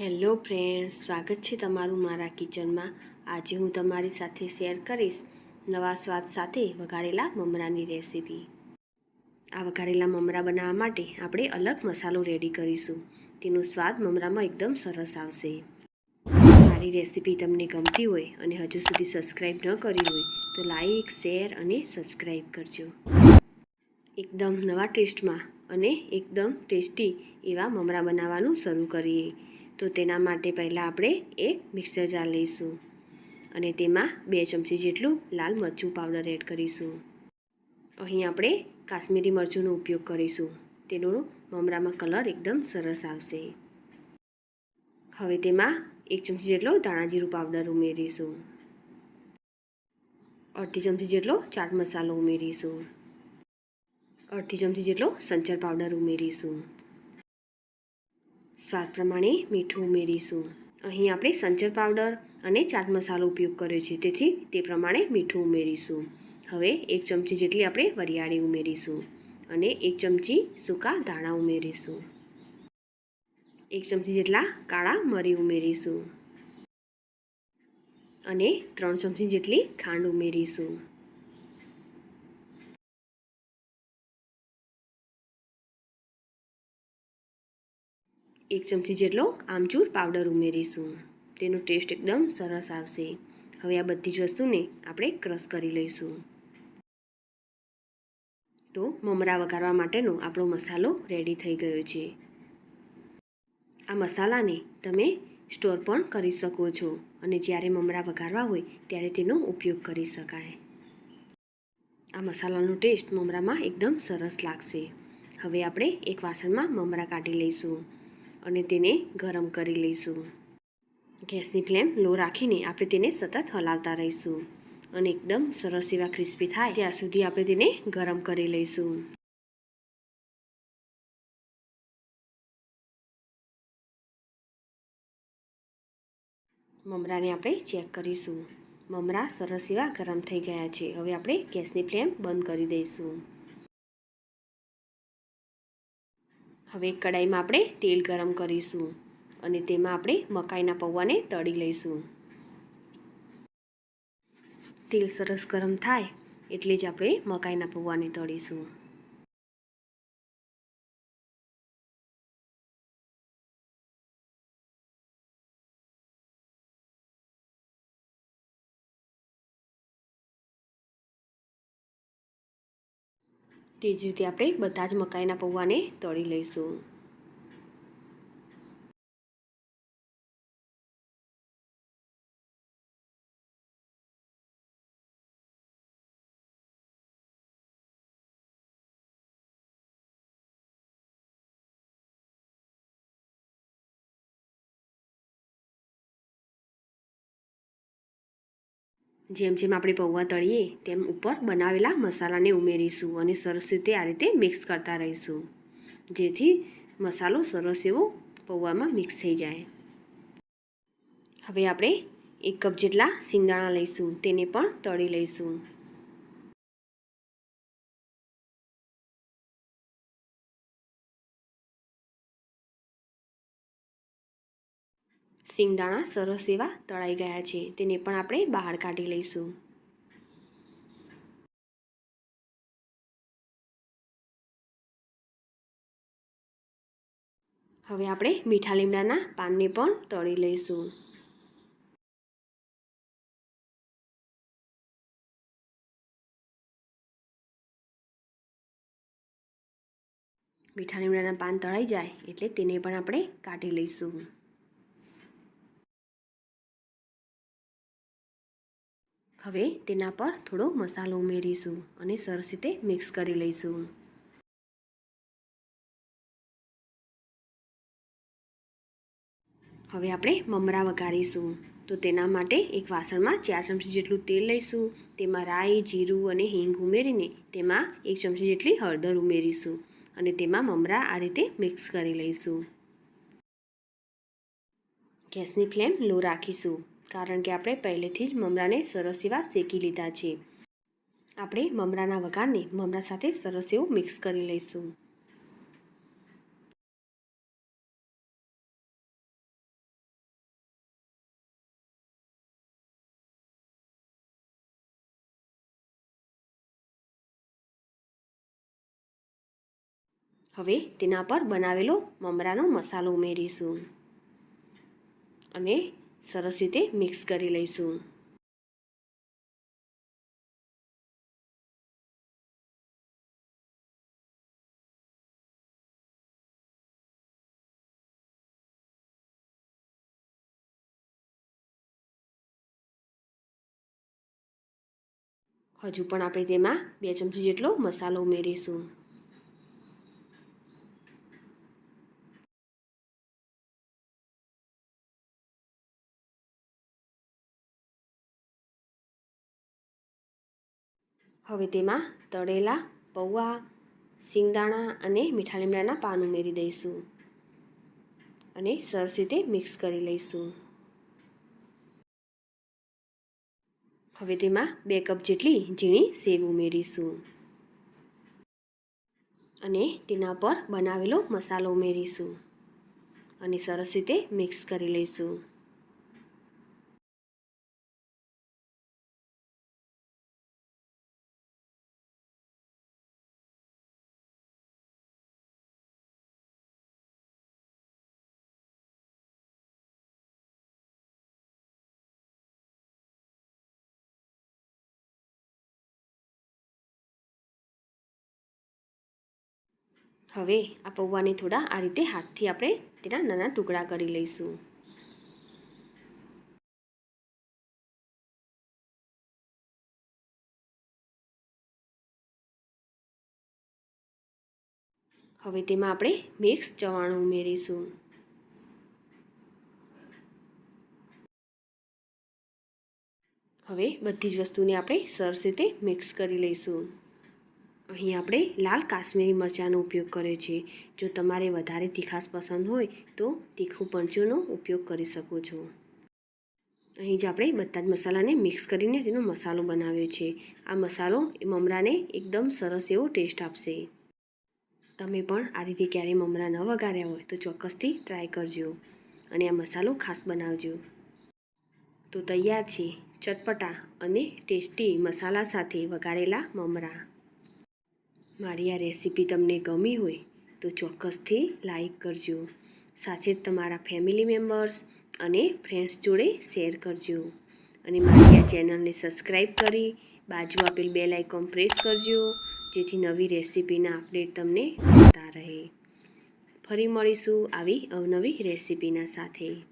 Hello friend સ્વાગત છે તમારું મારા કિચનમાં. આજે હું તમારી સાથે શેર કરીશ નવા સ્વાદ સાથે વઘારેલા મમરાની રેસીપી. આ વઘારેલા મમરા બનાવવા માટે આપણે અલગ મસાલો રેડી કરીશું. તેનો સ્વાદ મમરામાં એકદમ સરસ આવશે. મારી રેસીપી તમને ગમતી હોય અને હજુ સુધી સબસ્ક્રાઈબ ન કરી હોય, તો લાઈક, શેર અને સબસ્ક્રાઈબ કરજો. એકદમ નવા ટેસ્ટમાં અને એકદમ ટેસ્ટી એવા મમરા બનાવવાનું શરૂ કરીએ. તો તેના માટે પહેલાં આપણે એક મિક્સર જાર લઈશું અને તેમાં બે ચમચી જેટલું લાલ મરચું પાવડર એડ કરીશું. અહીં આપણે કાશ્મીરી મરચુંનો ઉપયોગ કરીશું. તેનો મમરામાં કલર એકદમ સરસ આવશે. હવે તેમાં એક ચમચી જેટલો ધાણાજીરું પાવડર ઉમેરીશું. અડધી ચમચી જેટલો ચાટ મસાલો ઉમેરીશું. અડધી ચમચી જેટલો સંચર પાવડર ઉમેરીશું. સ્વાદ પ્રમાણે મીઠું ઉમેરીશું. અહીં આપણે સંચર પાવડર અને ચાટ મસાલો ઉપયોગ કર્યો છે, તેથી તે પ્રમાણે મીઠું ઉમેરીશું. હવે એક ચમચી જેટલી આપણે વરિયાળી ઉમેરીશું અને એક ચમચી સૂકા દાણા ઉમેરીશું. એક ચમચી જેટલા કાળા મરી ઉમેરીશું અને ત્રણ ચમચી જેટલી ખાંડ ઉમેરીશું. એક ચમચી જેટલો આમચૂર પાવડર ઉમેરીશું. તેનો ટેસ્ટ એકદમ સરસ આવશે. હવે આ બધી જ વસ્તુને આપણે ક્રશ કરી લઈશું. તો મમરા વઘારવા માટેનો આપણો મસાલો રેડી થઈ ગયો છે. આ મસાલાને તમે સ્ટોર પણ કરી શકો છો અને જ્યારે મમરા વઘારવા હોય ત્યારે તેનો ઉપયોગ કરી શકાય. આ મસાલાનો ટેસ્ટ મમરામાં એકદમ સરસ લાગશે. હવે આપણે એક વાસણમાં મમરા કાઢી લઈશું. અને તેને ગરમ કરી લઈશું. ગેસની ફ્લેમ લો રાખીને આપણે તેને સતત હલાવતા રહીશું અને એકદમ સરસ એવા ક્રિસ્પી થાય ત્યાં સુધી આપણે તેને ગરમ કરી લઈશું. મમરાને આપણે ચેક કરીશું. મમરા સરસ એવા ગરમ થઈ ગયા છે. હવે આપણે ગેસની ફ્લેમ બંધ કરી દઈશું. હવે કડાઈમાં આપણે તેલ ગરમ કરીશું અને તેમાં આપણે મકાઈના પૌવાને તળી લઈશું. તેલ સરસ ગરમ થાય એટલે જ આપણે મકાઈના પૌવાને તળીશું. તે જ રીતે આપણે બધા જ મકાઈના પૌવાને તળી લઈશું. જેમ જેમ આપણે પૌવા તળીએ, તેમ ઉપર બનાવેલા મસાલાને ઉમેરીશું અને સરસ રીતે આ રીતે મિક્સ કરતા રહીશું. જેથી મસાલો સરસ એવો પૌવામાં મિક્સ થઈ જાય. હવે આપણે એક કપ જેટલા સિંગદાણા લઈશું, તેને પણ તળી લઈશું. સિંગદાણા સરસ એવા તળાઈ ગયા છે. તેને પણ આપણે બહાર કાઢી લઈશું. હવે આપણે મીઠા લીમડાના પાનને પણ તળી લઈશું. મીઠા લીમડાના પાન તળાઈ જાય એટલે તેને પણ આપણે કાઢી લઈશું. હવે તેના પર થોડો મસાલો ઉમેરીશું અને સરસ રીતે મિક્સ કરી લઈશું. હવે આપણે મમરા વઘારીશું. તો તેના માટે એક વાસણમાં ચાર ચમચી જેટલું તેલ લઈશું. તેમાં રાઈ, જીરું અને હિંગ ઉમેરીને તેમાં એક ચમચી જેટલી હળદર ઉમેરીશું અને તેમાં મમરા આ રીતે મિક્સ કરી લઈશું. ગેસની ફ્લેમ લો રાખીશું. કારણ કે આપણે પહેલેથી જ મમરાને સરસ એવા શેકી લીધા છે. આપણે મમરાના વઘારને મમરા સાથે સરસ એવું મિક્સ કરી લઈશું. હવે તેના પર બનાવેલો મમરાનો મસાલો ઉમેરીશું. અને સરસ રીતે મિક્સ કરી લઈશું. હજુ પણ આપણે તેમાં બે ચમચી જેટલો મસાલો ઉમેરીશું. હવે તેમાં તળેલા પૌવા, સિંગદાણા અને મીઠા લીમડાના પાન ઉમેરી દઈશું. અને સરસ રીતે મિક્સ કરી લઈશું. હવે તેમાં બે કપ જેટલી ઝીણી સેવ ઉમેરીશું. અને તેના પર બનાવેલો મસાલો ઉમેરીશું. અને સરસ રીતે મિક્સ કરી લઈશું. હવે આ પૌવાને થોડા આ રીતે હાથથી આપણે તેના નાના ટુકડા કરી લઈશું. હવે તેમાં આપણે મિક્સ ચવાણું ઉમેરીશું. હવે બધી જ વસ્તુને આપણે સરસ રીતે મિક્સ કરી લઈશું. અહીં આપણે લાલ કાશ્મીરી મરચાંનો ઉપયોગ કર્યો છે. જો તમારે વધારે તીખાસ પસંદ હોય તો તીખું પંચોનો ઉપયોગ કરી શકો છો. અહીં જ આપણે બધા જ મસાલાને મિક્સ કરીને તેનો મસાલો બનાવ્યો છે. આ મસાલો એ મમરાને એકદમ સરસ એવો ટેસ્ટ આપશે. તમે પણ આ રીતે ક્યારેય મમરા ન વગાડ્યા હોય તો ચોક્કસથી ટ્રાય કરજો અને આ મસાલો ખાસ બનાવજો. તો તૈયાર છે ચટપટા અને ટેસ્ટી મસાલા સાથે વઘારેલા મમરા. મારી આ રેસીપી તમને ગમી હોય તો ચોક્કસથી લાઈક કરજો. સાથે તમારા ફેમિલી મેમ્બર્સ અને ફ્રેન્ડ્સ જોડે શેર કરજો. અને મારી આ ચેનલને સબસ્ક્રાઈબ કરી બાજુ આપેલ બેલ આઇકોન પ્રેસ કરજો, જેથી નવી રેસીપીના અપડેટ તમને મળતા રહે. ફરી મળીશું આવી અવનવી રેસીપીના સાથે.